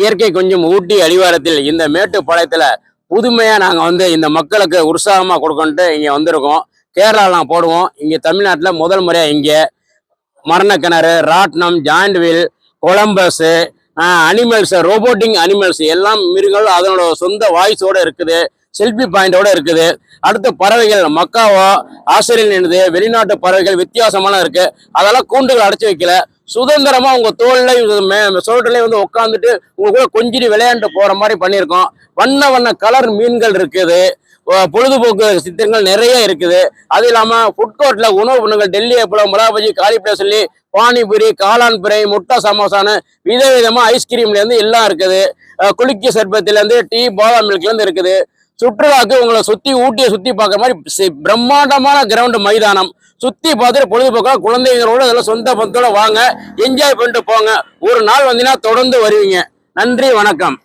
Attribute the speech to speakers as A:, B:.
A: இயற்கை கொஞ்சம் ஊட்டி அடிவாரத்தில் இந்த மேட்டுப்பாளையத்தில் புதுமையாக நாங்கள் வந்து இந்த மக்களுக்கு உற்சாகமாக கொடுக்கணுன்ட்டு இங்கே வந்திருக்கோம். கேரளாவில் போடுவோம். இங்கே தமிழ்நாட்டில் முதல் முறையாக இங்கே மரணக்கிணறு ராட்னம் giant wheel Columbus animals robotic animals எல்லாம் மிருகங்கள் அதனோட சொந்த வாய்ஸோட இருக்குது. செல்ஃபி பாயிண்டோட இருக்குது. அடுத்து பறவைகள் மக்காவோ ஆஸ்திரேலியன் என்னது வெளிநாட்டு பறவைகள் வித்தியாசமான இருக்கு. அதெல்லாம் கூண்டுகள் அடைச்சி வைக்கல. சுதந்திரமா உங்க தோல்ல சோல்டர்லயே வந்து உட்காந்துட்டு உங்க கூட கொஞ்சிட்டு விளையாண்டு போற மாதிரி பண்ணியிருக்கோம். வண்ண வண்ண கலர் மீன்கள் இருக்குது. பொழுதுபோக்கு சித்திரங்கள் நிறைய இருக்குது. அது இல்லாம ஃபுட் கோர்ட்ல உணவு பண்ணுங்கள் டெல்லி அப்பளம் மிளகாபஜி காலிஃபிளவர் சொல்லி பானிபூரி காளான் பிரை முட்டை சமோசான்னு விதவிதமா ஐஸ்கிரீம்ல இருந்து எல்லாம் இருக்குது. குளிக்க சர்பத்திலேருந்து டீ பாதாம் மில்க்லேருந்து இருக்குது. சுற்றுலாக்கு உங்களை சுத்தி ஊட்டியை சுத்தி பார்க்குற மாதிரி பிரம்மாண்டமான கிரவுண்டு மைதானம். சுத்தி பார்த்துட்டு பொழுதுபோக்காக குழந்தைங்களோட அதெல்லாம் சொந்த பந்தோட வாங்க என்ஜாய் பண்ணிட்டு போங்க. ஒரு நாள் வந்தீங்கன்னா தொடர்ந்து வருவீங்க. நன்றி வணக்கம்.